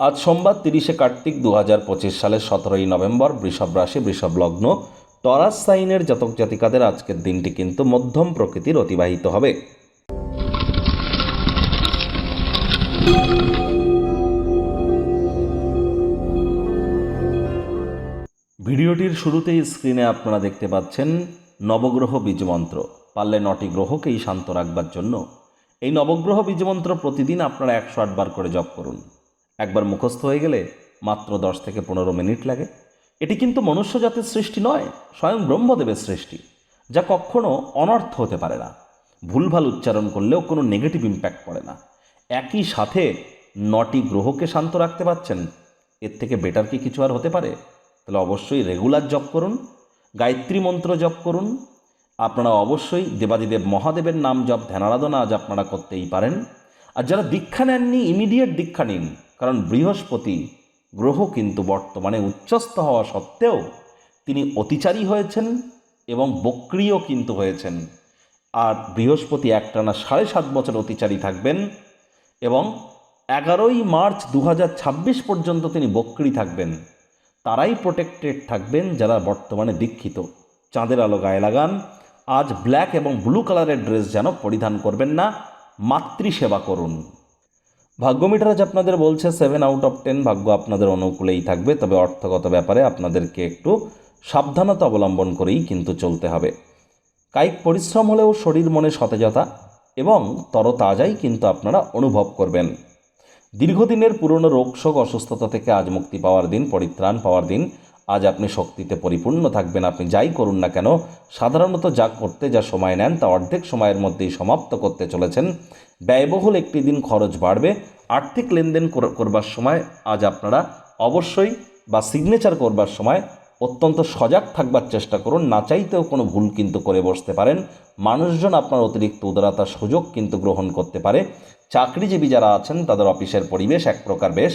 আজ সোমবার তিরিশে কার্তিক দু হাজার পঁচিশ সালের সতেরোই নভেম্বর বৃষভ রাশি, বৃষভ লগ্ন। টরাস সাইনের জাতক জাতিকাদের আজকের দিনটি কিন্তু মধ্যম প্রকৃতির অতিবাহিত হবে। ভিডিওটির শুরুতেই স্ক্রিনে আপনারা দেখতে পাচ্ছেন নবগ্রহ বীজমন্ত্র। পারলে নটি গ্রহকেই শান্ত রাখবার জন্য। এই নবগ্রহ বীজমন্ত্র প্রতিদিন আপনারা একশো আটবার করে জপ করুন। একবার মুখস্থ হয়ে গেলে মাত্র দশ থেকে পনেরো মিনিট লাগে। এটি কিন্তু মনুষ্য জাতির সৃষ্টি নয়, স্বয়ং ব্রহ্মদেবের সৃষ্টি, যা কখনো অনর্থ হতে পারে না। ভুলভাল উচ্চারণ করলেও কোনো নেগেটিভ ইম্প্যাক্ট পড়ে না। একই সাথে নটি গ্রহকে শান্ত রাখতে পারছেন, এর থেকে বেটার কি কিছু আর হতে পারে? তাহলে অবশ্যই রেগুলার জপ করুন, গায়ত্রী মন্ত্র জপ করুন। আপনারা অবশ্যই দেবাদিদেব মহাদেবের নাম জপ, ধ্যানারাধনা আজ আপনারা করতেই পারেন। আর যারা দীক্ষা নেননি ইমিডিয়েট দীক্ষা নিন। কারণ বৃহস্পতি গ্রহ কিন্তু বর্তমানে উচ্চস্থ হওয়া সত্ত্বেও তিনি অতিচারী হয়েছেন এবং বক্রিয় কিন্তু হয়েছেন। আর বৃহস্পতি একটানা সাড়ে সাত বছর অতিচারী থাকবেন এবং এগারোই মার্চ দু হাজার ছাব্বিশ পর্যন্ত তিনি বক্রি থাকবেন। তারাই প্রোটেক্টেড থাকবেন যারা বর্তমানে দীক্ষিত। চাঁদের আলো গায়ে লাগান। আজ ব্ল্যাক এবং ব্লু কালারের ড্রেস যেন পরিধান করবেন না। মাতৃসেবা করুন। ভাগ্যমিটার আজ আপনাদের বলছে সেভেন আউট অফ টেন ভাগ্য আপনাদের অনুকূলেই থাকবে, তবে অর্থগত ব্যাপারে আপনাদেরকে একটু সাবধানতা অবলম্বন করেই কিন্তু চলতে হবে। কায়িক পরিশ্রম হলেও শরীর মনে সতেজতা এবং তরতাজাই কিন্তু আপনারা অনুভব করবেন। দীর্ঘদিনের পুরনো রোগ শোক অসুস্থতা থেকে আজ মুক্তি পাওয়ার দিন, পরিত্রাণ পাওয়ার দিন আজ আপনি শক্তিতে পরিপূর্ণ থাকবেন, আপনি যাই করুন না কেন, সাধারণত যা করতে যা সময় নেন তা অর্ধেক সময়ের মধ্যেই সমাপ্ত করতে চলেছেন। ব্যয়বহুল একটি দিন খরচ বাড়বে, আর্থিক লেনদেন করবার সময় আজ আপনারা অবশ্যই বা সিগনেচার করবার সময় অত্যন্ত সজাগ থাকবার চেষ্টা করুন, না চাইতেও কোনো ভুল কিন্তু করে বসতে পারেন। মানুষজন আপনার অতিরিক্ত উদারতার সুযোগ কিন্তু গ্রহণ করতে পারে। চাকরিজীবী যারা আছেন, তাদের অফিসের পরিবেশ এক প্রকার বেশ।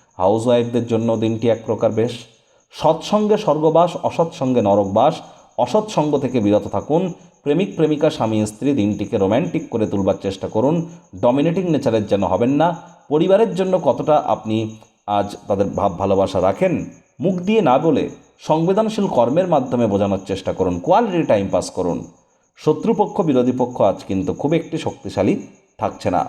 হাউস ওয়াইফদের জন্য দিনটি এক প্রকার বেশ। সৎসঙ্গে স্বর্গবাস, অসৎসঙ্গে নরকবাস, অসৎসঙ্গ থেকে বিরত থাকুন, প্রেমিক, প্রেমিকা, স্বামী, স্ত্রী, দিনটিকে রোম্যান্টিক করে তুলবার চেষ্টা করুন। ডমিনেটিং নেচারের যেন হবেন না, পরিবারের জন্য কতটা আপনি আজ তাদের ভাব ভালোবাসা রাখেন, মুখ দিয়ে না বলে সংবেদনশীল কর্মের মাধ্যমে বোঝানোর চেষ্টা করুন, কোয়ালিটি টাইম পাস করুন। শত্রুপক্ষ, বিরোধী পক্ষ আজ কিন্তু খুব একটি শক্তিশালী থাকছে না।